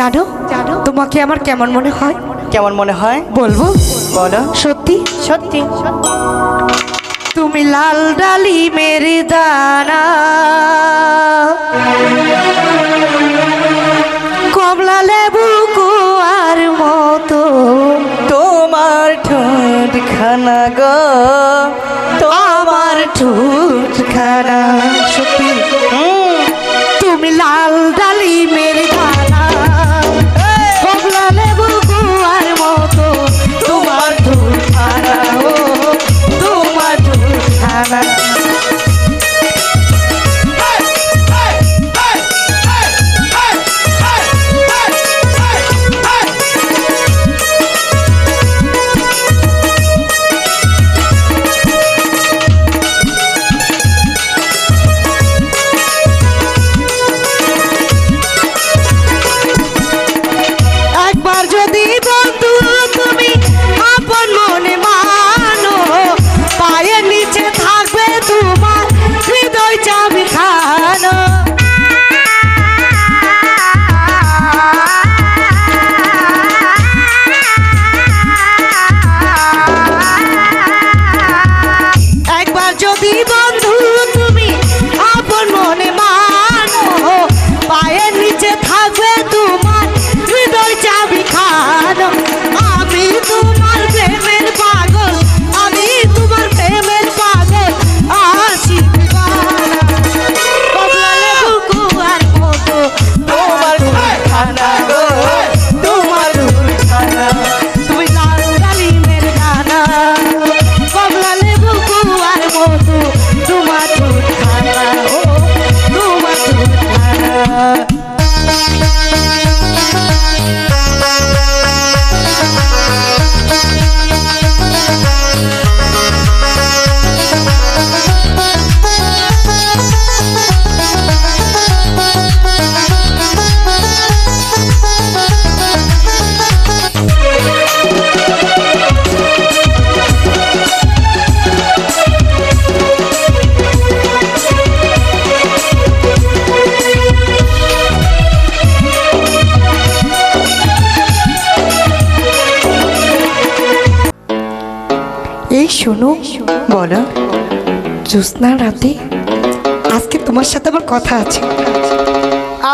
জানো? জানো? তোমাকে আমার কেমন মনে হয়? কেমন মনে হয়? বলব? বলো। সত্যি? সত্যি। তুমি লাল ডালি মেরে দানা কমলা লেবু কুয়ার মতো। তোমার ঠোঁট খানা গো। তোমার ঠোঁট শোনো বলো জ্যোৎস্না রাতে আজকে তোমার সাথে আমার কথা আছে।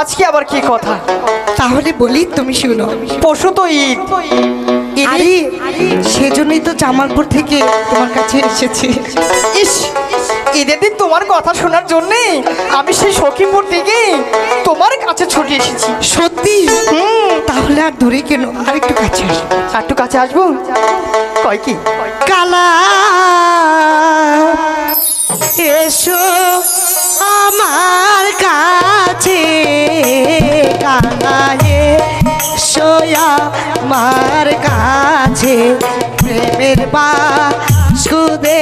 আজকে আবার কি কথা? তাহলে বলি তুমি শুনো। পশু তো ঈদ। আরে সেজন্যই তো জামালপুর থেকে তোমার কাছে এসেছি। ইস ঈদের দিন তোমার কথা শোনার জন্যে আমি সেই সখীপুর থেকে তোমার কাছে ছুটে এসেছি। সত্যি? তাহলে আর দূরে কেন? আর একটু কাছে আসব আর একটু কাছে আসব? কয় কি? কালা। এসো আমার কাছে। কালা সোয়া আমার কাছে। প্রেমের বা সুদে